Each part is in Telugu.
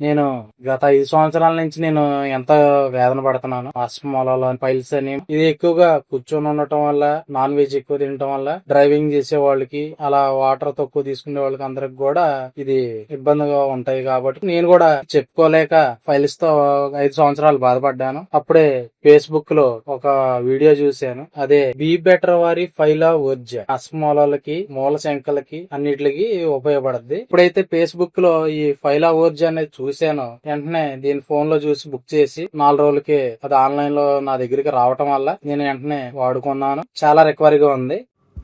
నేను గత ఐదు సంవత్సరాల నుంచి నేను ఎంత వేదన పడుతున్నాను ఆస్మోలలో పైల్స్ అని ఇది ఎక్కువగా కూర్చొని ఉండటం వల్ల నాన్ వెజ్ ఎక్కువ తినటం వల్ల డ్రైవింగ్ చేసే వాళ్ళకి అలా వాటర్ తక్కువ తీసుకునే వాళ్ళకి అందరికి కూడా ఇది ఇబ్బందిగా ఉంటాయి కాబట్టి నేను కూడా చెప్పుకోలేక ఫైల్స్తో ఐదు సంవత్సరాలు బాధపడ్డాను. అప్పుడే ఫేస్బుక్లో ఒక వీడియో చూశాను. అదే బీ బెటర్ వారి ఫైలా ఊర్జ అస్మోలకి మూల శంకలకి అన్నిటికి ఉపయోగపడద్ది. ఇప్పుడైతే ఫేస్బుక్లో ఈ ఫైలా ఊర్జ అనేది చూశాను. వెంటనే దీని ఫోన్లో చూసి బుక్ చేసి నాలుగు రోజులకి అది ఆన్లైన్లో నా దగ్గరికి రావటం వల్ల నేను వెంటనే వాడుకున్నాను. చాలా రికవరీగా ఉంది.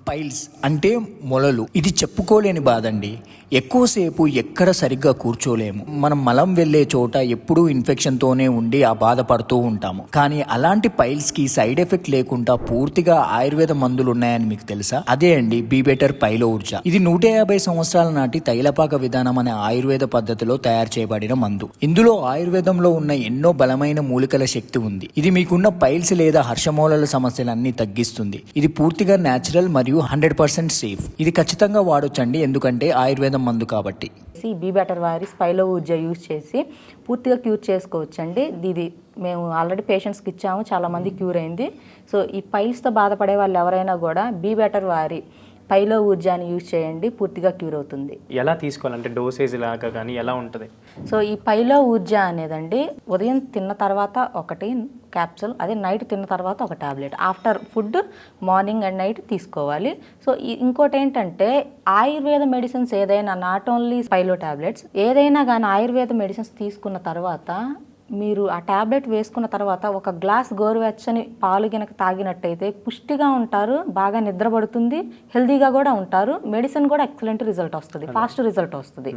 పైల్స్ అంటే మొలలు. ఇది చెప్పుకోలేని బాధండి. ఎక్కువసేపు ఎక్కడ సరిగ్గా కూర్చోలేము. మనం మలం వెళ్ళే చోట ఎప్పుడూ ఇన్ఫెక్షన్తోనే ఉండి ఆ బాధపడుతూ ఉంటాము. కానీ అలాంటి పైల్స్కి సైడ్ ఎఫెక్ట్ లేకుండా పూర్తిగా ఆయుర్వేద మందులు ఉన్నాయని మీకు తెలుసా? అదే అండి బీ బెటర్ పైలో ఊర్జ. ఇది నూట యాభై సంవత్సరాల నాటి తైలపాక విధానం అనే ఆయుర్వేద పద్ధతిలో తయారు చేయబడిన మందు. ఇందులో ఆయుర్వేదంలో ఉన్న ఎన్నో బలమైన మూలికల శక్తి ఉంది. ఇది మీకున్న పైల్స్ లేదా హర్షమూలల సమస్యలన్నీ తగ్గిస్తుంది. ఇది పూర్తిగా నేచురల్ మరియు హండ్రెడ్ పర్సెంట్ సేఫ్. ఇది ఖచ్చితంగా వాడొచ్చండి ఎందుకంటే ఆయుర్వేదం మందు కాబట్టి. చేసి బీ బెటర్ వారి స్పైలో ఊర్జ యూజ్ చేసి పూర్తిగా క్యూర్ చేసుకోవచ్చండి. ఇది మేము ఆల్రెడీ పేషెంట్స్కి ఇచ్చాము చాలామంది క్యూర్ అయింది. సో ఈ పైల్స్తో బాధపడే వాళ్ళు ఎవరైనా కూడా బీ బెటర్ వారి పైలో ఊర్జాని యూజ్ చేయండి పూర్తిగా క్యూర్ అవుతుంది. ఎలా తీసుకోవాలంటే డోసేజ్ లాగా కానీ ఎలా ఉంటుంది? సో ఈ పైలో ఊర్జ అనేదండి ఉదయం తిన్న తర్వాత ఒకటి క్యాప్సూల్ అదే నైట్ తిన్న తర్వాత ఒక tablet. After food morning and night తీసుకోవాలి. సో ఇంకోటి ఏంటంటే ఆయుర్వేద మెడిసిన్స్ ఏదైనా నాట్ ఓన్లీ పైలో టాబ్లెట్స్ ఏదైనా కానీ ఆయుర్వేద మెడిసిన్స్ తీసుకున్న తర్వాత మీరు ఆ టాబ్లెట్ వేసుకున్న తర్వాత ఒక గ్లాస్ గోరువెచ్చని పాలు గనక తాగినట్టయితే పుష్టిగా ఉంటారు బాగా నిద్రపడుతుంది హెల్దీగా కూడా ఉంటారు. మెడిసిన్ కూడా ఎక్సలెంట్ రిజల్ట్ వస్తుంది ఫాస్ట్ రిజల్ట్ వస్తుంది.